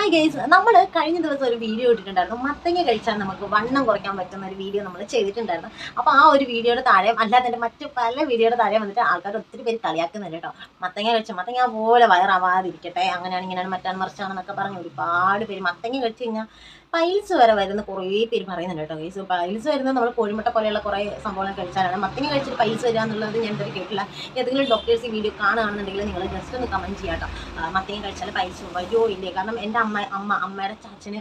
Hi guys നമ്മൾ കഴിഞ്ഞ ദിവസം ഒരു വീഡിയോ ഇട്ടിട്ടുണ്ടായിരുന്നു. മത്തങ്ങ കഴിച്ചാൽ നമുക്ക് വണ്ണം കുറയ്ക്കാൻ പറ്റുന്ന ഒരു വീഡിയോ നമ്മൾ ചെയ്തിട്ടുണ്ടായിരുന്നു. അപ്പോൾ ആ ഒരു വീഡിയോയുടെ താഴെ അല്ലാതെ തന്നെ മറ്റ് പല വീഡിയോയുടെ താഴെ വന്നിട്ട് ആൾക്കാർ ഒത്തിരി പേര് കളിയാക്കുന്നുണ്ട് കേട്ടോ. മത്തങ്ങ കഴിച്ച മത്തങ്ങ പോലെ വയറാവാതിരിക്കട്ടെ അങ്ങനെയാണ് ഇങ്ങനെയാണ് മറ്റാണ് മറിച്ചാണെന്നൊക്കെ പറഞ്ഞ് ഒരുപാട് പേര് മത്തങ്ങ കഴിച്ചു കഴിഞ്ഞാൽ പൈൽസ് വരെ വരുന്ന കുറേ പേര് പറയുന്നുണ്ട് കേട്ടോ. ഗൈസ് പൈൽസ് വരുന്നത് നമ്മൾ കോഴിമുട്ട പോലെയുള്ള കുറേ സംഭവങ്ങൾ കഴിച്ചാലാണ്. മത്തിന് കഴിച്ചിട്ട് പൈസ വരിക എന്നുള്ളത് ഞാൻ ഇതുവരെ കേട്ടില്ല ഏതെങ്കിലും ഡോക്ടേഴ്സ് ഈ വീഡിയോ കാണുകയാണെന്നുണ്ടെങ്കിൽ നിങ്ങൾ ജസ്റ്റ് ഒന്ന് കമന്റ് ചെയ്യാം കേട്ടോ. മത്തിന് കഴിച്ചാൽ പൈൽസ് വരുമോ ഇല്ലേ? കാരണം എന്റെ അമ്മ അമ്മ അമ്മയുടെ ചാച്ചന്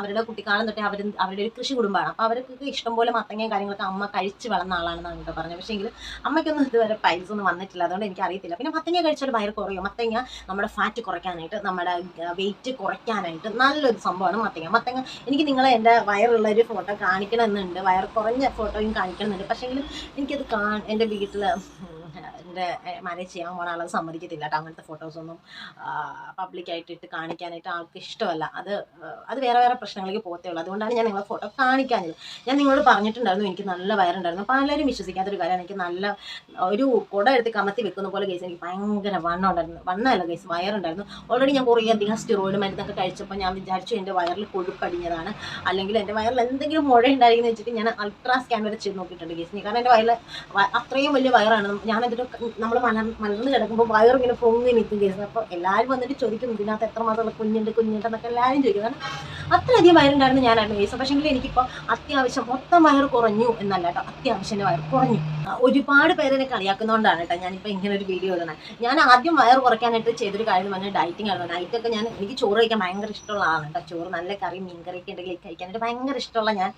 അവരുടെ കുട്ടിക്കാലം തൊട്ടേ അവർ അവരുടെ ഒരു കൃഷി കുടുംബമാണ്. അപ്പോൾ അവർക്ക് ഇഷ്ടംപോലെ മത്തങ്ങയും കാര്യങ്ങളൊക്കെ അമ്മ കഴിച്ച് വളർന്ന ആളാണെന്നാണ് കേട്ടോ പറഞ്ഞത്. പക്ഷേ എങ്കിൽ അമ്മയ്ക്കൊന്നും ഇതുവരെ പൈസ ഒന്നും വന്നിട്ടില്ല. അതുകൊണ്ട് എനിക്ക് അറിയത്തില്ല. പിന്നെ മത്തങ്ങ കഴിച്ചാൽ വയറ് കുറയും. മത്തങ്ങ നമ്മുടെ ഫാറ്റ് കുറയ്ക്കാനായിട്ട് നമ്മുടെ വെയിറ്റ് കുറയ്ക്കാനായിട്ട് നല്ലൊരു സംഭവമാണ്. മത്തങ്ങ. മത്തങ്ങ എനിക്ക് നിങ്ങളെ എന്റെ വയറുള്ള ഒരു ഫോട്ടോ കാണിക്കണമെന്നുണ്ട്. വയർ കുറഞ്ഞ ഫോട്ടോയും കാണിക്കണമെന്നുണ്ട്. പക്ഷേങ്കിൽ എനിക്കത് കാ എന്റെ വീട്ടിൽ എന്റെ മാനേജ് ചെയ്യാൻ പോണ ആളത് സമ്മതിക്കത്തില്ല കേട്ടോ. അങ്ങനത്തെ ഫോട്ടോസൊന്നും പബ്ലിക്കായിട്ട് ഇട്ട് കാണിക്കാനായിട്ട് ആൾക്ക് ഇഷ്ടമല്ല. അത് അത് വേറെ വേറെ പ്രശ്നങ്ങളിലേക്ക് പോകത്തേ ഉള്ളൂ. അതുകൊണ്ടാണ് ഞാൻ നിങ്ങളെ ഫോട്ടോ കാണിക്കാഞ്ഞത്. ഞാൻ നിങ്ങളോട് പറഞ്ഞിട്ടുണ്ടായിരുന്നു എനിക്ക് നല്ല വയറുണ്ടായിരുന്നു. പലരും വിശ്വസിക്കാത്തൊരു കാര്യം എനിക്ക് നല്ല ഒരു കുട എടുത്ത് കമത്തി വെക്കുന്ന പോലെ കേസ് എനിക്ക് ഭയങ്കര വണ്ണം ഉണ്ടായിരുന്നു. വണ്ണമല്ല കേസ് വയറുണ്ടായിരുന്നു. ഓൾറെഡി ഞാൻ കുറേ അധികം സ്റ്റിറോയിഡ് മരുന്നൊക്കെ കഴിച്ചപ്പോൾ ഞാൻ വിചാരിച്ചു എന്റെ വയറിൽ കൊഴുപ്പടിഞ്ഞതാണ്. അല്ലെങ്കിൽ എന്റെ വയറിൽ എന്തെങ്കിലും മുഴ ഉണ്ടായിരുന്നു വെച്ചിട്ട് ഞാൻ അൾട്രാ സ്കാൻ വരെ ചെയ്ത് നോക്കിയിട്ടുണ്ട് കേസിന് കാരണം എന്റെ വയറിൽ അത്രയും വലിയ വയറാണ്. ഞാൻ എന്നിട്ട് നമ്മൾ മലർ മലർന്ന് കിടക്കുമ്പോൾ വയറും ഇങ്ങനെ പൊങ്ങി നിൽക്കും കേസ്. അപ്പോൾ എല്ലാവരും വന്നിട്ട് ചോദിക്കും ഇതിനകത്ത് എത്ര മാസമുള്ള കുഞ്ഞുണ്ട് കുഞ്ഞുണ്ട് എന്നൊക്കെ എല്ലാവരും ചോദിക്കും. കാരണം അത്രയധികം വയറുണ്ടായിരുന്നു ഞാനായിരുന്നു കേസ്. പക്ഷേങ്കിൽ എനിക്കിപ്പോൾ അത്യാവശ്യം മൊത്തം വയറ് കുറഞ്ഞു എന്നല്ല കേട്ടോ അത്യാവശ്യം വയറ് കുറഞ്ഞു. ഒരുപാട് പേരെന്നെ കളിയാക്കുന്നതുകൊണ്ടാണ് കേട്ടോ ഞാനിപ്പോൾ ഇങ്ങനെ ഒരു വീഡിയോ ഇടുന്നത് ഞാൻ ആദ്യം വയർ കുറയ്ക്കാനായിട്ട് ചെയ്തൊരു കാര്യം പറഞ്ഞാൽ ഡയറ്റിംഗ് ആണ്. ഡയറ്റൊക്കെ ഞാൻ എനിക്ക് ചോറ് കഴിക്കാൻ ഭയങ്കര ഇഷ്ടമുള്ള ആളാണ് കേട്ടോ. ചോറ് നല്ല കറി മീൻ കറിയൊക്കെ ഉണ്ടെങ്കിൽ കഴിക്കാനായിട്ട് ഭയങ്കര ഇഷ്ടമുള്ള ഞാൻ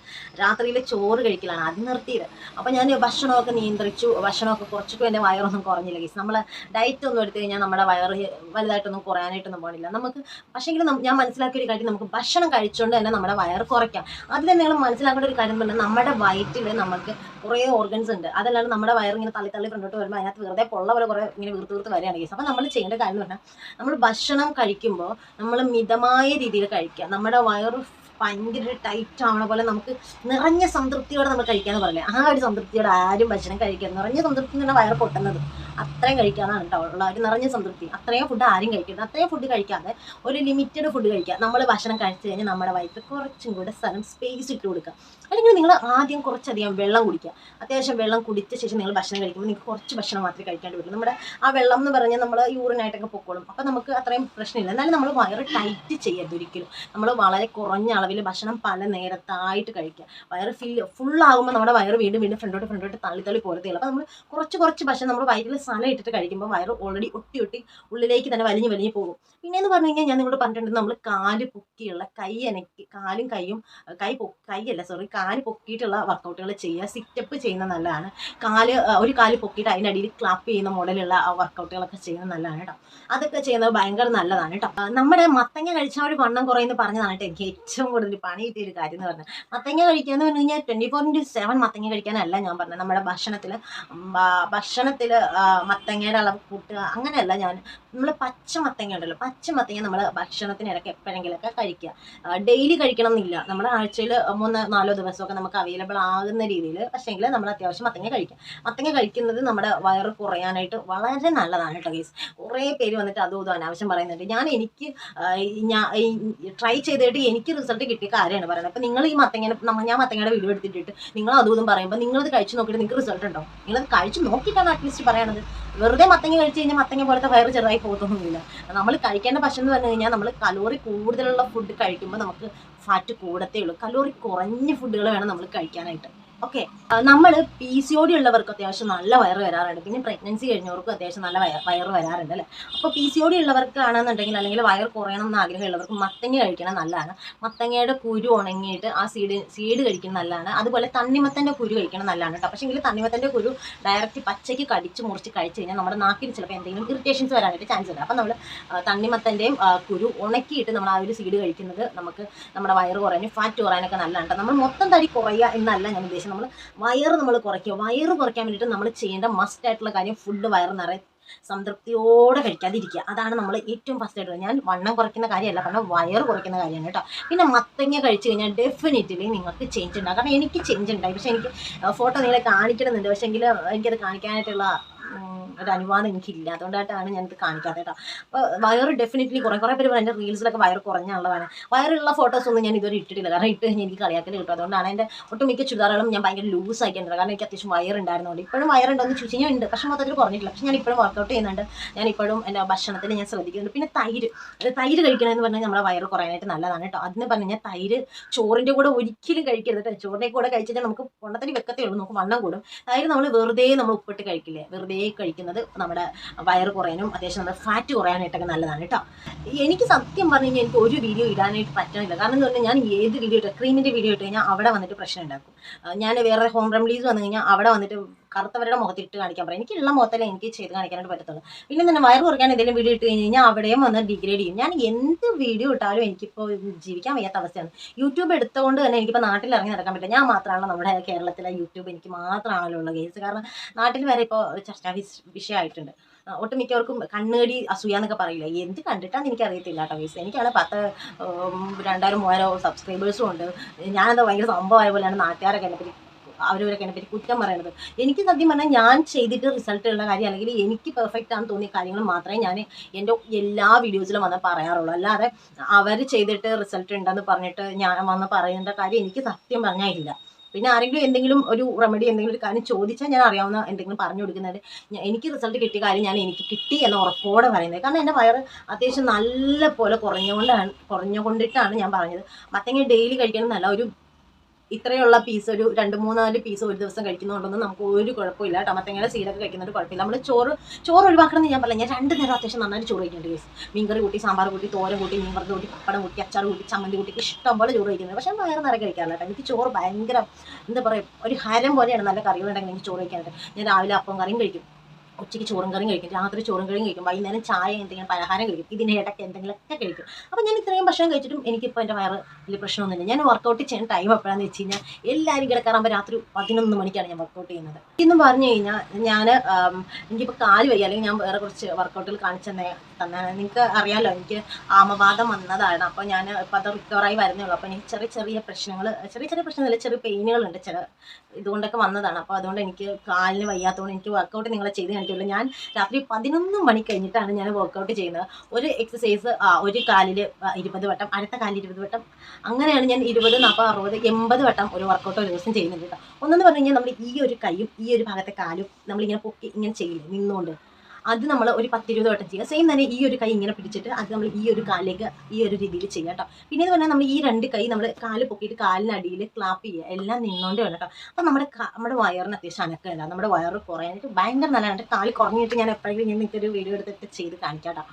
രാത്രിയിൽ ചോറ് കഴിക്കലാണ്. അത് നിർത്തിയത് അപ്പോൾ ഞാൻ ഭക്ഷണമൊക്കെ നിയന്ത്രിച്ചു. ഭക്ഷണമൊക്കെ കുറച്ചിട്ടും എന്റെ വയറൊന്നും കുറഞ്ഞില്ല കേസ് നമ്മൾ ഡയറ്റ് ഒന്നും എടുത്തു കഴിഞ്ഞാൽ നമ്മുടെ വയറ് വലുതായിട്ടൊന്നും കുറയാനായിട്ടൊന്നും പോകണില്ല നമുക്ക് പക്ഷേങ്കിൽ ഞാൻ മനസ്സിലാക്കിയ ഒരു കാര്യം നമുക്ക് ഭക്ഷണം കഴിച്ചുകൊണ്ട് തന്നെ നമ്മുടെ വയറ് കുറയ്ക്കാം. അത് തന്നെ നിങ്ങൾ മനസ്സിലാക്കേണ്ട ഒരു കാര്യം പറഞ്ഞാൽ നമ്മുടെ വയറ്റിൽ നമുക്ക് കുറേ ഓർഗൻസ് ഉണ്ട്. അതല്ലാണ്ട് നമ്മുടെ വയറ് ഇങ്ങനെ തള്ളി തള്ളി ഫ്രണ്ടോട്ട് വരുമ്പോൾ അതിനകത്ത് വെറുതെ പൊള്ള പോലെ കുറേ ഇങ്ങനെ വീർത്ത് വീർത്ത് വരികയാണ് കേസ്. അപ്പോൾ നമ്മൾ ചെയ്യേണ്ട കാര്യം എന്ന് പറഞ്ഞാൽ നമ്മൾ ഭക്ഷണം കഴിക്കുമ്പോൾ നമ്മൾ മിതമായ രീതിയിൽ കഴിക്കുക. നമ്മുടെ വയറ് ഭയങ്കര ടൈറ്റ് ആവണ പോലെ നമുക്ക് നിറഞ്ഞ സംതൃപ്തിയോടെ നമ്മൾ കഴിക്കാന്ന് പറഞ്ഞേ. ആ ഒരു സംതൃപ്തിയോടെ ആരും ഭക്ഷണം കഴിക്കാൻ നിറഞ്ഞ സംതൃപ്തി എന്ന് പറഞ്ഞാൽ വയറ് പൊട്ടുന്നത്. അത്രയും കഴിക്കാതാണ് കേട്ടോ ഉള്ള ഒരു നിറഞ്ഞ സംതൃപ്തി. അത്രയും ഫുഡ് ആരും കഴിക്കരുത്. അത്രയും ഫുഡ് കഴിക്കാതെ ഒരു ലിമിറ്റഡ് ഫുഡ് കഴിക്കുക. നമ്മൾ ഭക്ഷണം കഴിച്ചു കഴിഞ്ഞാൽ നമ്മുടെ വയറ്റിൽ കുറച്ചും കൂടെ സ്ഥലം സ്പേസ് ഇട്ട് കൊടുക്കുക. അല്ലെങ്കിൽ നിങ്ങൾ ആദ്യം കുറച്ചധികം വെള്ളം കുടിക്കുക. അത്യാവശ്യം വെള്ളം കുടിച്ച ശേഷം നിങ്ങൾ ഭക്ഷണം കഴിക്കുമ്പോൾ നിങ്ങൾക്ക് കുറച്ച് ഭക്ഷണം മാത്രമേ കഴിക്കാണ്ട് പറ്റുള്ളൂ നമ്മുടെ ആ വെള്ളം എന്ന് പറഞ്ഞാൽ നമ്മൾ യൂറിനായിട്ടൊക്കെ പൊക്കോളും. അപ്പോൾ നമുക്ക് അത്രയും പ്രശ്നമില്ല. എന്നാലും നമ്മൾ വയറ് ടൈറ്റ് ചെയ്യരുത് ഒരിക്കലും. നമ്മൾ വളരെ കുറഞ്ഞ അളവിൽ ഭക്ഷണം പല നേരത്തായിട്ട് കഴിക്കുക. വയറ് ഫിൽ ഫുള്ളാകുമ്പോൾ നമ്മുടെ വയറ് വീണ്ടും വീണ്ടും ഫ്രണ്ടോട്ട് ഫ്രണ്ടോട്ട് തള്ളി തള്ളി പോരത്തേ അപ്പോൾ നമ്മൾ കുറച്ച് കുറച്ച് ഭക്ഷണം നമ്മൾ വയറ്റിൽ സ്ഥലം ഇട്ടിട്ട് കഴിക്കുമ്പോൾ വയറ് ഓൾറെഡി ഒട്ടി ഒട്ടി ഉള്ളിലേക്ക് തന്നെ വലിഞ്ഞ് വലിഞ്ഞ് പോകും. പിന്നെ എന്ന് പറഞ്ഞു കഴിഞ്ഞാൽ ഞാൻ നിങ്ങളോട് പറഞ്ഞിട്ടുണ്ട് നമ്മൾ കാൽ പൊക്കിയുള്ള കൈ അനക്കി കാലും കൈയും കൈ പൊ കൈയല്ല സോറി കാൽ പൊക്കിയിട്ടുള്ള വർക്കൗട്ടുകൾ ചെയ്യുക. സിറ്റപ്പ് ചെയ്യുന്നത് നല്ലതാണ്. കാൽ ഒരു കാൽ പൊക്കിയിട്ട് അതിന്റെ അടിയിൽ ക്ലാപ്പ് ചെയ്യുന്ന മോഡലുള്ള വർക്കൗട്ടുകളൊക്കെ ചെയ്യുന്നത് നല്ലതാണ് കേട്ടോ അതൊക്കെ ചെയ്യുന്നത് ഭയങ്കര നല്ലതാണ് കേട്ടോ നമ്മുടെ മത്തങ്ങ കഴിച്ചാൽ ഒരു വണ്ണം കുറയുന്ന പറഞ്ഞതാണ് കേട്ടോ എനിക്ക് ഏറ്റവും കൂടുതൽ പണി കിട്ടിയ ഒരു കാര്യം എന്ന് പറഞ്ഞാൽ മത്തങ്ങ കഴിക്കുക എന്ന് പറഞ്ഞു കഴിഞ്ഞാൽ ട്വന്റി ഫോർ ഇന്റു സെവൻ മത്തങ്ങ കഴിക്കാനല്ല ഞാൻ പറഞ്ഞത്. നമ്മുടെ ഭക്ഷണത്തിൽ ഭക്ഷണത്തിൽ മത്തങ്ങയുടെ അളവ് കൂട്ടുക അങ്ങനെയല്ല ഞാൻ നമ്മൾ പച്ച മത്തങ്ങ ഉണ്ടല്ലോ പച്ച മത്തങ്ങ നമ്മൾ ഭക്ഷണത്തിനിടയ്ക്ക് എപ്പോഴെങ്കിലൊക്കെ കഴിക്കുക. ഡെയിലി കഴിക്കണം എന്നില്ല. നമ്മുടെ ആഴ്ചയിൽ മൂന്ന് നാലോ ദിവസമൊക്കെ നമുക്ക് അവൈലബിൾ ആകുന്ന രീതിയിൽ പക്ഷേങ്കിൽ നമ്മൾ അത്യാവശ്യം മത്തങ്ങ കഴിക്കാം മത്തങ്ങ കഴിക്കുന്നത് നമ്മുടെ വയറ് കുറയാനായിട്ട് വളരെ നല്ലതാണ് കേട്ടോ ഗൈസ് കുറേ പേര് വന്നിട്ട് അതും ഇതും അനാവശ്യം പറയുന്നുണ്ട്. ഞാൻ എനിക്ക് ഞാൻ ട്രൈ ചെയ്തിട്ട് എനിക്ക് റിസൾട്ട് കിട്ടിയ കാര്യമാണ് പറയുന്നത്. അപ്പോൾ നിങ്ങൾ ഈ മത്തങ്ങനെ ഞാൻ മത്തങ്ങയുടെ വീഡിയോ എടുത്തിട്ട് നിങ്ങൾ അതും ഇതും പറയുമ്പോൾ നിങ്ങളത് കഴിച്ച് നോക്കിയിട്ട് നിങ്ങൾക്ക് റിസൾട്ട് ഉണ്ടോ? നിങ്ങളത് കഴിച്ച് നോക്കിയിട്ടാണ് അറ്റ്ലീസ്റ്റ് പറയണത്. വെറുതെ മത്തങ്ങ കഴിച്ച് കഴിഞ്ഞാൽ മത്തങ്ങ പോലത്തെ വയറ് ചെറുതായി പോകത്തൊന്നുമില്ല. നമ്മൾ കഴിക്കേണ്ട ഭക്ഷണം എന്ന് പറഞ്ഞു കഴിഞ്ഞാൽ നമ്മൾ കലോറി കൂടുതലുള്ള ഫുഡ് കഴിക്കുമ്പോൾ നമുക്ക് ഫാറ്റ് കൂടത്തേ ഉള്ളൂ. കലോറി കുറഞ്ഞ ഫുഡുകൾ വേണം നമ്മൾ കഴിക്കാനായിട്ട്. ഓക്കെ നമ്മൾ പി സി ഒ ഡി ഉള്ളവർക്ക് അത്യാവശ്യം നല്ല വയറ് വരാറുണ്ട്. പിന്നെ പ്രഗ്നൻസി കഴിഞ്ഞവർക്കും അത്യാവശ്യം നല്ല വയർ വയറ് വരാറുണ്ട് അല്ലേ? അപ്പോൾ പി സി ഒ ഡി ഉള്ളവർക്കാണെന്നുണ്ടെങ്കിൽ അല്ലെങ്കിൽ വയർ കുറയണം എന്ന് ആഗ്രഹമുള്ളവർക്ക് മത്തങ്ങ കഴിക്കണം നല്ലതാണ്. മത്തങ്ങയുടെ കുരു ഉണങ്ങിയിട്ട് ആ സീഡ് സീഡ് കഴിക്കുന്നത് നല്ലതാണ്. അതുപോലെ തണ്ണിമത്തന്റെ കുരു കഴിക്കണം നല്ലതാണ് കേട്ടോ. പക്ഷേ തണ്ണിമത്തന്റെ കുരു ഡയറക്റ്റ് പച്ചയ്ക്ക് കടിച്ച് മുറിച്ച് കഴിച്ച് കഴിഞ്ഞാൽ നമ്മുടെ നാക്കിന് ചിലപ്പോൾ എന്തെങ്കിലും ഇറിറ്റേഷൻസ് വരാനായിട്ട് ചാൻസ് ഉണ്ട്. അപ്പോൾ നമ്മൾ തണ്ണിമത്തന്റെയും കുരു ഉണക്കിയിട്ട് നമ്മൾ ആ ഒരു സീഡ് കഴിക്കുന്നത് നമുക്ക് നമ്മുടെ വയറ് കുറയാനും ഫാറ്റ് കുറയാനൊക്കെ നല്ലതാണ് നമ്മൾ മൊത്തം തടി കുറയുക എന്നല്ല ഞാൻ ഉദ്ദേശിച്ചത്. നമ്മൾ വയറ് നമ്മൾ കുറയ്ക്കുക. വയറ് കുറയ്ക്കാൻ വേണ്ടിയിട്ട് നമ്മൾ ചെയ്യേണ്ട മസ്റ്റ് ആയിട്ടുള്ള കാര്യം ഫുഡ് വയറ് നിറയെ സംതൃപ്തിയോടെ കഴിക്കാതിരിക്കുക. അതാണ് നമ്മൾ ഏറ്റവും ഫസ്റ്റ് ആയിട്ട് ഞാൻ വണ്ണം കുറയ്ക്കുന്ന കാര്യമല്ല കാരണം വയർ കുറയ്ക്കുന്ന കാര്യമാണ് കേട്ടോ. പിന്നെ മത്തങ്ങ കഴിച്ചു കഴിഞ്ഞാൽ ഡെഫിനറ്റ്ലി നിങ്ങൾക്ക് ചേഞ്ച് ഉണ്ടാകും. കാരണം എനിക്ക് ചേഞ്ച് ഉണ്ടായി. പക്ഷേ എനിക്ക് ഫോട്ടോ നിങ്ങളെ കാണിക്കണമെന്നുണ്ട്. പക്ഷേ എങ്കിൽ എനിക്കത് കാണിക്കാനായിട്ടുള്ള ഒരു അനുവാദം എനിക്കില്ല. അതുകൊണ്ടായിട്ടാണ് ഞാനിത് കാണിക്കാത്ത കേട്ടോ. അപ്പോൾ വയറ് ഡെഫിനറ്റ്ലി കുറേ കുറേ പേര് എന്റെ റീൽസിലൊക്കെ വയറ് കുറഞ്ഞുള്ളതാണ് വയറുള്ള ഫോട്ടോസ് ഒന്നും ഞാൻ ഇതുവരെ ഇട്ടിട്ടില്ല. കാരണം ഇട്ട് കഴിഞ്ഞാൽ എനിക്ക് കളിയാക്കൽ കിട്ടും. അതുകൊണ്ടാണ് എന്റെ ഒട്ടുമിക്ക ചുരിദാറുകളും ഞാൻ ഭയങ്കര ലൂസ് ആക്കിയിട്ടുണ്ട് കാരണം എനിക്ക് അത്യാവശ്യം വയറുണ്ടായിരുന്നുണ്ട് ഇപ്പോഴും വയറുണ്ടെന്ന് ചോദിച്ചു കഴിഞ്ഞാൽ ഉണ്ട്. പക്ഷേ മൊത്തത്തിൽ കുറഞ്ഞിട്ടില്ല. പക്ഷേ ഞാൻ ഇപ്പോഴും വർക്കൗട്ട് ചെയ്യുന്നുണ്ട്. ഞാൻ ഇപ്പോഴും എന്റെ ഭക്ഷണത്തിൽ ഞാൻ ശ്രദ്ധിക്കുന്നുണ്ട്. പിന്നെ തൈര്. തൈര് കഴിക്കണമെന്ന് പറഞ്ഞാൽ നമ്മുടെ വയറ് കുറയാനായിട്ട് നല്ലതാണ് കേട്ടോ. അതിന് പറഞ്ഞു കഴിഞ്ഞാൽ തൈര് ചോറിന്റെ കൂടെ ഒരിക്കലും കഴിക്കരുത് കേട്ടോ. ചോറിന്റെ കൂടെ കഴിച്ചാൽ നമുക്ക് പൊണ്ണത്തിന് വെക്കത്തേ ഉള്ളൂ. നമുക്ക് വണ്ണം കൂടും. തൈര് നമ്മൾ വെറുതെ നമ്മൾ ഉപ്പിട്ട് കഴിക്കില്ലേ? വെറുതെ കഴിക്കുന്നത് നമ്മുടെ വയറ് കുറയാനും അത്യാവശ്യം നമ്മുടെ ഫാറ്റ് കുറയാനായിട്ടൊക്കെ നല്ലതാണ് കേട്ടോ. എനിക്ക് സത്യം പറഞ്ഞു കഴിഞ്ഞാൽ എനിക്ക് ഒരു വീഡിയോ ഇടാനായിട്ട് പറ്റണില്ല. കാരണം എന്ന് പറഞ്ഞാൽ ഞാൻ ഏത് വീഡിയോ ഇട്ടാൽ ക്രീമിന്റെ വീഡിയോ ഇട്ട് കഴിഞ്ഞാൽ അവിടെ വന്നിട്ട് പ്രശ്നം ഉണ്ടാക്കും. ഞാൻ വേറെ ഹോം റെമഡീസ് വന്നു കഴിഞ്ഞാൽ അവിടെ വന്നിട്ട് കറുത്തവരുടെ മുഖത്തിട്ട് കാണിക്കാൻ പറയും. എനിക്കുള്ള മുഖത്തല്ലേ എനിക്ക് ചെയ്ത് കാണിക്കാനായിട്ട് പറ്റത്തുള്ളൂ. പിന്നെ തന്നെ വയറ് കുറയ്ക്കാൻ എന്തെങ്കിലും വീഡിയോ ഇട്ട് കഴിഞ്ഞ് കഴിഞ്ഞാൽ അവിടെയും വന്ന് ഡിഗ്രേഡ് ചെയ്യും. ഞാൻ എന്ത് വീഡിയോ ഇട്ടാലും എനിക്കിപ്പോൾ ജീവിക്കാൻ വയ്യാത്ത അവസ്ഥയാണ്. യൂട്യൂബ് എടുത്തുകൊണ്ട് തന്നെ എനിക്കിപ്പോൾ നാട്ടിൽ ഇറങ്ങി നടക്കാൻ പറ്റില്ല. ഞാൻ മാത്രമാണല്ലോ നമ്മുടെ കേരളത്തിലെ യൂട്യൂബ് എനിക്ക് മാത്രമാണല്ലോ ഉള്ള കേസ് കാരണം നാട്ടിൽ വരെ ഇപ്പോൾ ചർച്ചാ വിഷ- വിഷയമായിട്ടുണ്ട് ഒട്ടുമിക്കവർക്കും കണ്ണുകടി അസൂയ എന്നൊക്കെ പറയില്ല? എന്ത് കണ്ടിട്ടാന്ന് എനിക്ക് അറിയത്തില്ല കേട്ടോ കേസ് എനിക്കാണ് പത്ത് രണ്ടായിരം മൂവായിരം സബ്സ്ക്രൈബേഴ്സും ഉണ്ട്. ഞാനത് ഭയങ്കര സംഭവമായ പോലെയാണ് നാട്ടുകാരൊക്കെ എന്നെ പറ്റി അവരവരൊക്കെ എന്നെ പറ്റി കുറ്റം പറയുന്നത്. എനിക്ക് സത്യം പറഞ്ഞാൽ ഞാൻ ചെയ്തിട്ട് റിസൾട്ട് ഉള്ള കാര്യം അല്ലെങ്കിൽ എനിക്ക് പെർഫെക്റ്റ് ആണെന്ന് തോന്നിയ കാര്യങ്ങൾ മാത്രമേ ഞാൻ എന്റെ എല്ലാ വീഡിയോസിലും വന്ന് പറയാറുള്ളൂ. അല്ലാതെ അവർ ചെയ്തിട്ട് റിസൾട്ട് ഉണ്ടെന്ന് പറഞ്ഞിട്ട് ഞാൻ വന്ന് പറയേണ്ട കാര്യം എനിക്ക് സത്യം പറഞ്ഞാൽ ഇല്ല. പിന്നെ ആരെങ്കിലും എന്തെങ്കിലും ഒരു റെമഡി എന്തെങ്കിലും ഒരു കാര്യം ചോദിച്ചാൽ ഞാൻ അറിയാവുന്ന എന്തെങ്കിലും പറഞ്ഞു കൊടുക്കുന്നത് എനിക്ക് റിസൾട്ട് കിട്ടിയ കാര്യം ഞാൻ എനിക്ക് കിട്ടി എന്ന് ഉറപ്പോടെ പറയുന്നത്. കാരണം എന്റെ വയറ് അത്യാവശ്യം നല്ല പോലെ കുറഞ്ഞുകൊണ്ടാണ് കുറഞ്ഞുകൊണ്ടിട്ടാണ് ഞാൻ പറഞ്ഞത്. മത്തങ്ങ ഡെയിലി കഴിക്കണം എന്നല്ല ഒരു ഇത്രയുള്ള പീസ് ഒരു രണ്ട് മൂന്നാൽ പീസ് ഒരു ദിവസം കഴിക്കുന്നതുകൊണ്ടൊന്നും നമുക്ക് ഒരു കുഴപ്പമില്ല. ടമത്തങ്ങയുടെ സീഡൊക്കെ കഴിക്കുന്നൊരു കുഴപ്പമില്ല. നമ്മൾ ചോറ് ചോറ് ഒഴിവാക്കണമെന്ന് ഞാൻ പറഞ്ഞില്ല? ഞാൻ രണ്ട് നേരം അത്യാവശ്യം നന്നായിട്ട് ചോറ് കഴിക്കുന്നുണ്ട് കേസ് മീൻകറി കൂട്ടി സാമ്പാർ കൂട്ടി തോരൻ കൂട്ടി മീൻ വറുത്ത് കൂട്ടി പപ്പടം കൂട്ടി അച്ചാർ കൂട്ടി ചമ്മന്തി കൂട്ടി ഇഷ്ടം പോലെ ചോറ് കഴിക്കുന്നത്. പക്ഷേ വയറ് നിറയെ കഴിക്കാറില്ല എനിക്ക് ചോറ് ഭയങ്കര എന്താ പറയുക ഒരു ഹരം പോലെയാണ് നല്ല കറികളുണ്ടെങ്കിൽ എനിക്ക് ചോറ് കഴിക്കാനായിട്ട്. ഞാൻ രാവിലെ അപ്പം കറിയും കഴിക്കും. ഉച്ചയ്ക്ക് ചോറും കറിയും കഴിക്കും രാത്രി ചോറും കറിയും കഴിക്കും വൈകുന്നേരം ചായ എന്തെങ്കിലും പലഹാരം കഴിക്കും ഇതിന്റെ ഇടയ്ക്ക് എന്തെങ്കിലുമൊക്കെ കഴിക്കും. അപ്പോൾ ഞാൻ ഇത്രയും ഭക്ഷണം കഴിച്ചിട്ടും എനിക്കിപ്പോൾ എന്റെ വയറ് വലിയ പ്രശ്നമൊന്നുമില്ല. ഞാൻ വർക്കൗട്ട് ചെയ്യുന്ന ടൈം എപ്പോഴാണെന്ന് വെച്ച് കഴിഞ്ഞാൽ എല്ലാവരും കിടക്കാറാകുമ്പോൾ രാത്രി പതിനൊന്ന് മണിക്കാണ് ഞാൻ വർക്കൗട്ട് ചെയ്യുന്നത്. ഇന്ന് പറഞ്ഞു കഴിഞ്ഞാൽ ഞാൻ എനിക്കിപ്പോൾ കാൽ വയ്യ. അല്ലെങ്കിൽ ഞാൻ വേറെ കുറച്ച് വർക്കൗട്ടുകൾ കാണിച്ചു തന്നെ തന്നാണ്. നിങ്ങൾക്ക് അറിയാമല്ലോ എനിക്ക് ആമവാദം വന്നതാണ്. അപ്പോൾ ഞാൻ ഇപ്പോൾ അത് റിക്കവറായി വരുന്നേ ഉള്ളൂ. അപ്പോൾ എനിക്ക് ചെറിയ ചെറിയ പ്രശ്നങ്ങൾ ചെറിയ ചെറിയ പ്രശ്നങ്ങളില്ല ചെറിയ പെയിനുകളുണ്ട് ചില ഇതുകൊണ്ടൊക്കെ വന്നതാണ്. അപ്പോൾ അതുകൊണ്ട് എനിക്ക് കാലിന് വയ്യാത്തതുകൊണ്ട് എനിക്ക് വർക്കൗട്ട് നിങ്ങളെ ചെയ്ത് കാണിക്കുള്ളൂ ഞാൻ രാത്രി പതിനൊന്ന് മണി കഴിഞ്ഞിട്ടാണ് ഞാൻ വർക്കൗട്ട് ചെയ്യുന്നത്. ഒരു എക്സസൈസ് ഒരു കാലിൽ ഇരുപത് വട്ടം അടുത്ത കാലിൽ ഇരുപത് വട്ടം അങ്ങനെയാണ് ഞാൻ ഇരുപത് നാൽപ്പത് അറുപത് എൺപത് വട്ടം ഒരു വർക്കൗട്ട് ഒരു ദിവസം ചെയ്യുന്നുണ്ട് കേട്ടോ. ഒന്നെന്ന് പറഞ്ഞു കഴിഞ്ഞാൽ നമ്മൾ ഈ ഒരു കൈയും ഈ ഒരു ഭാഗത്തെ കാലും നമ്മളിങ്ങനെ പൊക്കി ഇങ്ങനെ ചെയ്യില്ലേ? നിന്നുകൊണ്ട് അത് നമ്മൾ ഒരു പത്തിരുപത് വട്ടം ചെയ്യുക. സെയിം തന്നെ ഈ ഒരു കൈ ഇങ്ങനെ പിടിച്ചിട്ട് അത് നമ്മൾ ഈ ഒരു കാലിലേക്ക് ഈ ഒരു രീതിയിൽ ചെയ്യുക കേട്ടോ പിന്നെ എന്ന് പറഞ്ഞാൽ നമ്മൾ ഈ രണ്ട് കൈ നമ്മൾ കാൽ പൊക്കിയിട്ട് കാലിനടിയിൽ ക്ലാപ്പ് ചെയ്യുക. എല്ലാം നിന്നോണ്ട് വേണം കേട്ടോ അപ്പം നമ്മുടെ നമ്മുടെ വയറിന് അത്യാവശ്യം അനക്കമില്ല നമ്മുടെ വയർ കുറയാനായിട്ട് ഭയങ്കര നല്ലതാണ്. കാൽ കുറഞ്ഞിട്ട് ഞാൻ എപ്പോഴെങ്കിലും ഞാൻ നിങ്ങൾക്ക് ഒരു വീഡിയോ എടുത്തിട്ട് ചെയ്ത് കാണിക്കാം കേട്ടോ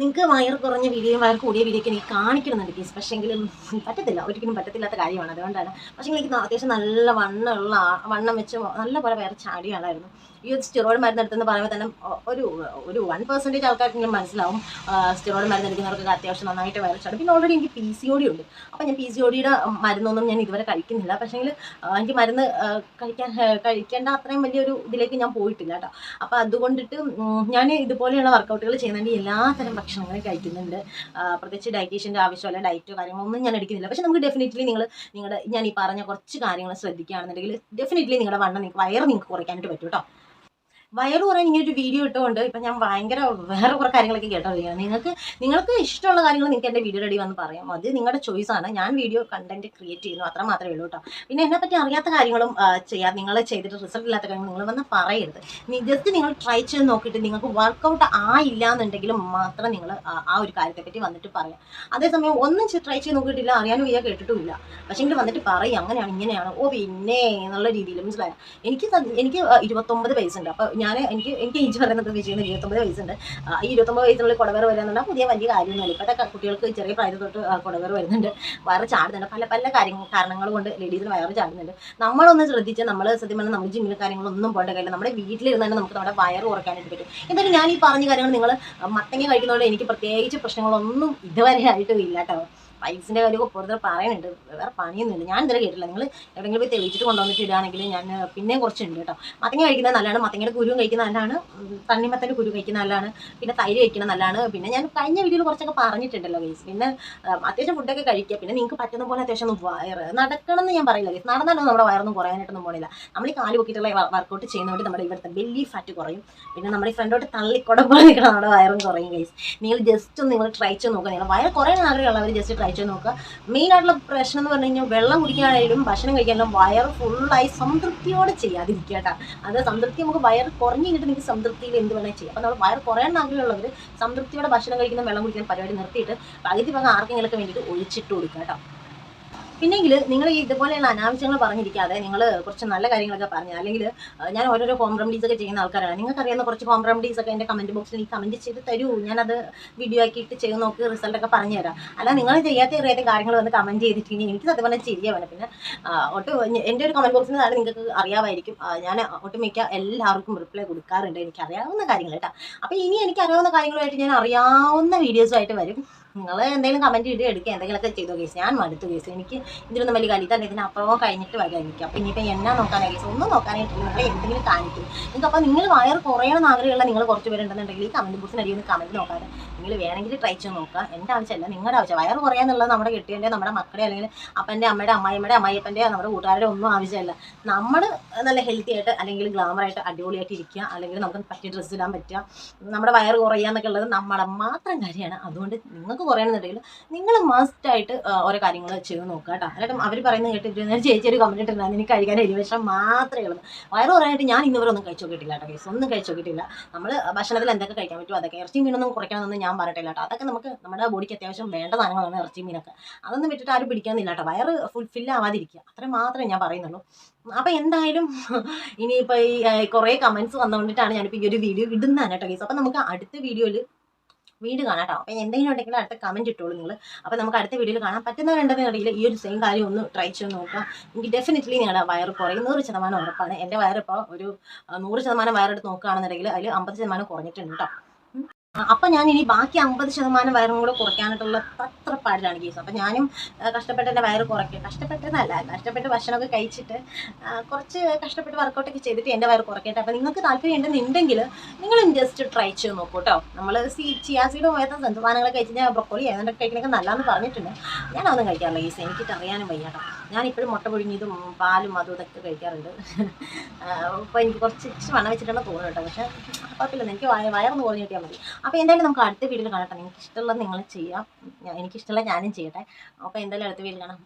നിങ്ങൾക്ക് വയർ കുറഞ്ഞ വീഡിയോയും വയർ കൂടിയ വീഡിയോ ഒക്കെ എനിക്ക് കാണിക്കണമെന്നുണ്ട് പ്ലീസ് പക്ഷേങ്കിലും പറ്റത്തില്ല. ഒരിക്കലും പറ്റത്തില്ലാത്ത കാര്യമാണ്. അതുകൊണ്ടാണ്. പക്ഷേ എനിക്ക് അത്യാവശ്യം നല്ല വണ്ണമുള്ള വണ്ണം വെച്ച് നല്ല പോലെ വയർ ചാടിയ ആളായിരുന്നു. ഈ ഒരു സ്റ്റിറോയിഡ് മരുന്ന് എടുത്തെന്ന് പറയുമ്പോൾ തന്നെ ഒരു ഒരു വൺ പെർസെന്റേജ് ആൾക്കാർക്കെങ്കിലും മനസ്സിലാവും സ്റ്റിറോയിഡ് മരുന്ന് എടുക്കുന്നവർക്കൊക്കെ അത്യാവശ്യം നന്നായിട്ട് ചാടും പിന്നെ ഓൾറെഡി എനിക്ക് പി സി ഒ ഡി ഉണ്ട്. അപ്പോൾ ഞാൻ പി സി ഒ ഡിയുടെ മരുന്നൊന്നും ഞാൻ ഇതുവരെ കഴിക്കുന്നില്ല. പക്ഷേങ്കിൽ എനിക്ക് മരുന്ന് കഴിക്കാൻ കഴിക്കേണ്ട അത്രയും വലിയൊരു ഇതിലേക്ക് ഞാൻ പോയിട്ടില്ല കേട്ടോ. അപ്പോൾ അതുകൊണ്ടിട്ട് ഞാൻ ഇതുപോലെയുള്ള വർക്കൗട്ടുകൾ ചെയ്യുന്നതിന്റെ എല്ലാത്തരം ഭക്ഷണങ്ങളും കഴിക്കുന്നുണ്ട്. പ്രത്യേകിച്ച് ഡയറ്റീഷ്യന്റെ ആവശ്യമല്ല ഡയറ്റോ കാര്യങ്ങളൊന്നും ഞാൻ എടുക്കുന്നില്ല. പക്ഷെ നമുക്ക് ഡെഫിനറ്റ്ലി നിങ്ങൾ നിങ്ങളുടെ ഞാൻ ഈ പറഞ്ഞ കുറച്ച് കാര്യങ്ങൾ ശ്രദ്ധിക്കുകയാണെന്നുണ്ടെങ്കിൽ ഡെഫിനറ്റ്ലി നിങ്ങളുടെ വണ്ണം നിങ്ങൾക്ക് വയറ് നിങ്ങൾക്ക് കുറയ്ക്കാനായിട്ട് പറ്റും കേട്ടോ. വയറ് പറയാൻ ഇങ്ങനെ ഒരു വീഡിയോ ഇട്ടുകൊണ്ട് ഇപ്പം ഞാൻ ഭയങ്കര വേറെ കുറേ കാര്യങ്ങളൊക്കെ കേട്ടോണ്ടിരിക്കുകയാണ് നിങ്ങൾക്ക് നിങ്ങൾക്ക് ഇഷ്ടമുള്ള കാര്യങ്ങൾ നിങ്ങൾക്ക് എന്റെ വീഡിയോ റെഡി വന്ന് പറയാം. അത് നിങ്ങളുടെ ചോയ്സ് ആണ്. ഞാൻ വീഡിയോ കണ്ടന്റ് ക്രിയേറ്റ് ചെയ്യുന്നു അത്ര മാത്രമേ ഉള്ളൂ കേട്ടോ പിന്നെ എന്നെ പറ്റി അറിയാത്ത കാര്യങ്ങളും ചെയ്യാം നിങ്ങൾ ചെയ്തിട്ട് റിസൾട്ട് ഇല്ലാത്ത കാര്യങ്ങൾ നിങ്ങൾ വന്ന് പറയരുത്. ജസ്റ്റ് നിങ്ങൾ ട്രൈ ചെയ്ത് നോക്കിയിട്ട് നിങ്ങൾക്ക് വർക്കൗട്ട് ആയില്ല എന്നുണ്ടെങ്കിലും മാത്രം നിങ്ങൾ ആ ഒരു കാര്യത്തെ പറ്റി വന്നിട്ട് പറയാം. അതേസമയം ഒന്നും ട്രൈ ചെയ്ത് നോക്കിയിട്ടില്ല അറിയാനും ഇല്ല കേട്ടിട്ടുമില്ല. പക്ഷേ എങ്കിൽ വന്നിട്ട് പറയും അങ്ങനെയാണ് ഇങ്ങനെയാണ്. ഓ പിന്നെ എന്നുള്ള രീതിയിൽ മനസ്സിലായ. എനിക്ക് എനിക്ക് ഇരുപത്തൊമ്പത് വയസ്സുണ്ട്. അപ്പോൾ ഞാൻ എനിക്ക് എനിക്ക് ഏജ് പറയുന്നത് വിജയം ഇരുപത്തൊമ്പത് വയസ്സുണ്ട്. ഈ ഇരുപത്തൊമ്പത് വയസ്സിനുള്ളിൽ കുടവേർ വരാന്നുണ്ടെങ്കിൽ പുതിയ വലിയ കാര്യമൊന്നുമില്ല. ഇപ്പോഴത്തെ കുട്ടികൾക്ക് ചെറിയ പ്രായത്തിൽ തൊട്ട് കുടവേർ വരുന്നുണ്ട്. വയറ് ചാടുന്നുണ്ട്. പല പല കാര്യങ്ങൾ കാരണങ്ങൾ കൊണ്ട് ലേഡീസിന് വയറ് ചാടുന്നുണ്ട്. നമ്മളൊന്ന് ശ്രദ്ധിച്ച് നമ്മൾ സത്യം പറഞ്ഞാൽ നമ്മൾ ജിമ്മിൽ കാര്യങ്ങളൊന്നും പോകേണ്ട കാര്യമില്ല. നമ്മുടെ വീട്ടിലിരുന്ന് തന്നെ നമുക്ക് നമ്മുടെ വയറ് കുറയ്ക്കാനായിട്ട് പറ്റും. എന്തായാലും ഞാൻ ഈ പറഞ്ഞ കാര്യങ്ങൾ നിങ്ങൾ മത്തങ്ങ കഴിക്കുന്നതുകൊണ്ട് എനിക്ക് പ്രത്യേകിച്ച് പ്രശ്നങ്ങളൊന്നും ഇതുവരെ ആയിട്ടും ഇല്ല കേട്ടോ. പൈസിന്റെ കാര്യം കുറച്ച് പറയുന്നുണ്ട്. വേറെ പണിയൊന്നുമില്ല. ഞാൻ ഇതുവരെ കേട്ടില്ല നിങ്ങൾ എവിടെയെങ്കിലും പോയി തെളിയിച്ചിട്ട് കൊണ്ടുവന്നിട്ട് ഇടുകയാണെങ്കിൽ ഞാൻ പിന്നെയും കുറച്ചുണ്ട് കേട്ടോ. മത്തങ്ങ കഴിക്കുന്നത് നല്ലതാണ്. മത്തങ്ങയുടെ കുരുവും കഴിക്കുന്നത് നല്ലതാണ്. തണ്ണിമത്തന്റെ കുരു കഴിക്കുന്നത് നല്ലതാണ്. പിന്നെ തൈര് കഴിക്കുന്നത് നല്ലതാണ്. പിന്നെ ഞാൻ കഴിഞ്ഞ വീഡിയോയിൽ കുറച്ചൊക്കെ പറഞ്ഞിട്ടുണ്ടല്ലോ ഗൈസ് പിന്നെ അത്യാവശ്യം ഫുഡൊക്കെ കഴിക്കുക. പിന്നെ നിങ്ങൾക്ക് പറ്റുന്ന പോലെ അത്യാവശ്യം വയറ് നടക്കണം എന്ന് ഞാൻ പറയില്ല ഗൈസ് നടന്നാലും നമ്മുടെ വയറൊന്നും കുറയാനായിട്ടൊന്നും പോണില്ല. നമ്മൾ ഈ കാൽ പൊക്കിയിട്ടുള്ള വർക്കൗട്ട് ചെയ്യുന്ന ചെയ്യുന്നതുകൊണ്ട് നമ്മുടെ ഇവിടുത്തെ ബെല്ലി ഫാറ്റ് കുറയും. പിന്നെ നമ്മുടെ ഫ്രണ്ടോട്ട് തള്ളിക്കൊട പോലെ നിൽക്കണം നമ്മുടെ വയറും കുറയും ഗൈസ് നിങ്ങൾ ജസ്റ്റ് ഒന്ന് നിങ്ങൾ ട്രൈ ചെയ്ത് നോക്കുക. നിങ്ങൾ വയറ് കുറയാൻ ആഗ്രഹമുള്ളവർ ജസ്റ്റ് ചെയ്ത് നോക്കുക. മെയിൻ ആയിട്ടുള്ള പ്രശ്നം എന്ന് പറഞ്ഞു കഴിഞ്ഞാൽ വെള്ളം കുടിക്കാനായാലും ഭക്ഷണം കഴിക്കാനും വയറ് ഫുള്ളായി സംതൃപ്തിയോടെ ചെയ്യാതിരിക്കുക കേട്ടോ. അത് സംതൃപ്തി നമുക്ക് വയർ കുറഞ്ഞു കിട്ടും നിങ്ങൾക്ക് സംതൃപ്തിയിൽ എന്ത് വേണമെങ്കിൽ ചെയ്യാം. അപ്പോൾ നമ്മൾ വയറ് കുറയാൻ ആഗ്രഹമുള്ളവർ സംതൃപ്തിയോടെ ഭക്ഷണം കഴിക്കുന്ന വെള്ളം കുടിക്കുന്ന പരിപാടി നിർത്തിയിട്ട് പകുതി ഭാഗം ആർക്കെങ്കിലൊക്കെ വേണ്ടിയിട്ട് ഒഴിച്ചിട്ട് കൊടുക്കുക കേട്ടോ. പിന്നെങ്കിൽ നിങ്ങൾ ഈ ഇതുപോലെയുള്ള അനാവശ്യങ്ങൾ പറഞ്ഞിരിക്കാതെ നിങ്ങൾ കുറച്ച് നല്ല കാര്യങ്ങളൊക്കെ പറഞ്ഞു അല്ലെങ്കിൽ ഞാൻ ഓരോരോ ഹോം റെമഡീസ് ഒക്കെ ചെയ്യുന്ന ആൾക്കാരാണ്. നിങ്ങൾക്ക് അറിയാവുന്ന കുറച്ച് ഹോം റെമഡീസ് ഒക്കെ എന്റെ കമന്റ് ബോക്സിൽ ഈ കമന്റ് ചെയ്ത് തരൂ. ഞാനത് വീഡിയോ ആക്കിയിട്ട് ചെയ്ത് നോക്കി റിസൾട്ട് ഒക്കെ പറഞ്ഞു തരാം. അല്ല നിങ്ങൾ ചെയ്യാത്ത അറിയാത്ത കാര്യങ്ങൾ വന്ന് കമന്റ് ചെയ്തിട്ടുണ്ടെങ്കിൽ എനിക്ക് സത്യം പറഞ്ഞാൽ വേണം പിന്നെ ഒട്ടും എന്റെ ഒരു കമന്റ് ബോക്സിൽ നിന്നാണ് നിങ്ങൾക്ക് അറിയാമായിരിക്കും. ഞാൻ ഞാൻ ഒട്ടുമിക്ക എല്ലാവർക്കും റിപ്ലൈ കൊടുക്കാറുണ്ട്. എനിക്ക് അറിയാവുന്ന കാര്യങ്ങൾ കേട്ടോ. അപ്പോൾ ഇനി എനിക്ക് അറിയാവുന്ന കാര്യങ്ങളുമായിട്ട് ഞാൻ അറിയാവുന്ന വീഡിയോസുമായിട്ട് വരും. നിങ്ങൾ എന്തെങ്കിലും കമന്റ് ഇട്ട് എടുക്കുക എന്തെങ്കിലുമൊക്കെ ചെയ്തോ കേസ് ഞാൻ മടുത്തു കേസ് എനിക്ക് ഇതിലൊന്നും വലിയ കളി തന്നെ ഇതിനപ്പുറമോ കഴിഞ്ഞിട്ട് വരാം എനിക്ക് അപ്പോൾ ഇനിയിപ്പോൾ എന്നാ നോക്കാനായി കേസ് ഒന്നും നോക്കാനായിട്ടില്ല. നിങ്ങൾ എന്തെങ്കിലും കാണിക്കും. നിങ്ങൾക്ക് അപ്പോൾ നിങ്ങൾ വയർ കുറയണം ആഗ്രഹമുള്ള നിങ്ങൾ കുറച്ച് പേരുണ്ടെന്നുണ്ടെങ്കിൽ ഈ കമന്റ് ബോക്സിന് ഒന്ന് കമന്റ് നോക്കാതെ നിങ്ങൾ വേണമെങ്കിൽ ട്രൈ ചെയ്ത് നോക്കുക. എന്റെ ആവശ്യമല്ല നിങ്ങളുടെ ആവശ്യം. വയർ കുറയാന്നുള്ളത് നമ്മുടെ കെട്ടിയന്റെ നമ്മുടെ മക്കളെ അല്ലെങ്കിൽ അപ്പന്റെ അമ്മയുടെ അമ്മായിമ്മയുടെ അമ്മായിപ്പന്റെ നമ്മുടെ കൂട്ടുകാരുടെ ഒന്നും ആവശ്യമല്ല. നമ്മൾ നല്ല ഹെൽത്തി ആയിട്ട് അല്ലെങ്കിൽ ഗ്ലാമറായിട്ട് അടിപൊളിയായിട്ട് ഇരിക്കുക. അല്ലെങ്കിൽ നമുക്ക് പറ്റിയ ഡ്രസ്സ് ഇടാൻ പറ്റുക. നമ്മുടെ വയർ കുറയുക എന്നൊക്കെ ഉള്ളത് നമ്മുടെ മാത്രം കാര്യമാണ്. അതുകൊണ്ട് നിങ്ങൾക്ക് കുറയണമെന്നുണ്ടെങ്കിൽ നിങ്ങൾ മസ്റ്റ് ആയിട്ട് ഓരോ കാര്യങ്ങൾ ചെയ്ത് നോക്കുക കേട്ടോ. അല്ലാണ്ട് അവർ പറയുന്നത് കേട്ടിട്ട് ഞാൻ ചേച്ചി ഒരു കമന്റ് ഇട്ടിട്ടുണ്ടായിരുന്നു എനിക്ക് കഴിക്കാൻ എരിവശം മാത്രമേ ഉള്ളൂ. വയറ് പറയാനായിട്ട് ഞാൻ ഇന്നുവരെ ഒന്നും കഴിച്ചു നോക്കിയിട്ടില്ല കേട്ടോ കേസ് ഒന്നും കഴിച്ചു നോക്കിയിട്ടില്ല. നമ്മൾ ഭക്ഷണത്തിൽ എന്തൊക്കെ കഴിക്കാൻ പറ്റുമോ അതൊക്കെ ഇറച്ചി മീനൊന്നും കുറയ്ക്കണമെന്ന് ഞാൻ പറഞ്ഞിട്ടില്ല കേട്ടോ. അതൊക്കെ നമുക്ക് നമ്മുടെ ബോഡിക്ക് അത്യാവശ്യം വേണ്ട സാധനങ്ങളാണ് ഇറച്ചി മീനൊക്കെ. അതൊന്നും വിട്ടിട്ട് ആരും പിടിക്കാനില്ല കേട്ടോ. വയറ് ഫുൾഫിൽ ആവാതിരിക്കുക. അത്രയും മാത്രമേ ഞാൻ പറയുന്നുള്ളൂ. അപ്പോൾ എന്തായാലും ഇനിയിപ്പോൾ ഈ കുറേ കമൻസ് വന്നുകൊണ്ടിട്ടാണ് ഞാനിപ്പോൾ ഈ ഒരു വീഡിയോ ഇടുന്നതാണ് കേട്ടോ കേസ് അപ്പോൾ നമുക്ക് അടുത്ത വീഡിയോയിൽ വീട് കാണാം അപ്പോൾ എന്തെങ്കിലും ഉണ്ടെങ്കിൽ അടുത്ത കമന്റ് ഇട്ടോളൂ നിങ്ങൾ അപ്പോൾ നമുക്ക് അടുത്ത വീഡിയോയിൽ കാണാൻ പറ്റുന്നവരുണ്ടെന്നുണ്ടെങ്കിൽ ഈ ഒരു സെയിം കാര്യം ഒന്ന് ട്രൈ ചെയ്ത് നോക്കുക. എനിക്ക് ഡെഫിനറ്റ്ലി നിങ്ങളുടെ വയറ് കുറയും. നൂറ് ശതമാനം ഉറപ്പാണ്. എന്റെ വയറിപ്പോൾ ഒരു നൂറ് ശതമാനം വയറെടുത്ത് നോക്കുകയാണെന്നുണ്ടെങ്കിൽ അതിൽ അമ്പത് ശതമാനം കുറഞ്ഞിട്ടുണ്ട് കേട്ടോ. അപ്പോൾ ഞാൻ ഇനി ബാക്കി അമ്പത് ശതമാനം വയറും കൂടെ കുറയ്ക്കാനായിട്ടുള്ള തത്രപ്പാടിലാണ് കേസ്. അപ്പോൾ ഞാനും കഷ്ടപ്പെട്ട് എന്റെ വയറ് കുറയ്ക്കും. കഷ്ടപ്പെട്ടതല്ല കഷ്ടപ്പെട്ട് ഭക്ഷണമൊക്കെ കഴിച്ചിട്ട് കുറച്ച് കഷ്ടപ്പെട്ട് വർക്കൗട്ടൊക്കെ ചെയ്തിട്ട് എന്റെ വയറ് കുറയ്ക്കട്ടെ. അപ്പോൾ നിങ്ങൾക്ക് താല്പര്യം ഉണ്ടെന്നുണ്ടെങ്കിൽ നിങ്ങളും ജസ്റ്റ് ട്രൈ ചെയ്ത് നോക്കൂ കേട്ടോ നമ്മൾ സീ ചിയാസീഡ് പോയത്തെ സാധനങ്ങളൊക്കെ കഴിച്ച് ഞാൻ ബ്രൊക്കോളി ഏതാണ്ടൊക്കെ കഴിക്കണൊക്കെ നല്ലതെന്ന് പറഞ്ഞിട്ടുണ്ട്. ഞാൻ അതൊന്നും കഴിക്കാറില്ല കേസ്. എനിക്കിട്ട് അറിയാനും വയ്യ കേട്ടോ ഞാനിപ്പോഴും മുട്ട പൊഴിഞ്ഞതും പാലും അതും ഇതൊക്കെ കഴിക്കാറുണ്ട്. അപ്പോൾ എനിക്ക് കുറച്ച് ഇച്ചിരി വെച്ചിട്ടുള്ള വെച്ചിട്ടാണ് തോന്നുന്നു കേട്ടോ പക്ഷേ കുഴപ്പമില്ല. എനിക്ക് വയർന്ന് കുറഞ്ഞു കിട്ടിയാൽ മതി. അപ്പോൾ എന്തായാലും നമുക്ക് അടുത്ത വീഡിയോയിൽ കാണട്ടെ നിങ്ങൾക്ക് ഇഷ്ടമുള്ളത് നിങ്ങൾ ചെയ്യാം. എനിക്ക് എനിക്കിഷ്ടമുള്ള ഞാനും ചെയ്യട്ടെ. അപ്പോൾ എന്തായാലും അടുത്ത വീഡിയോ കാണാം.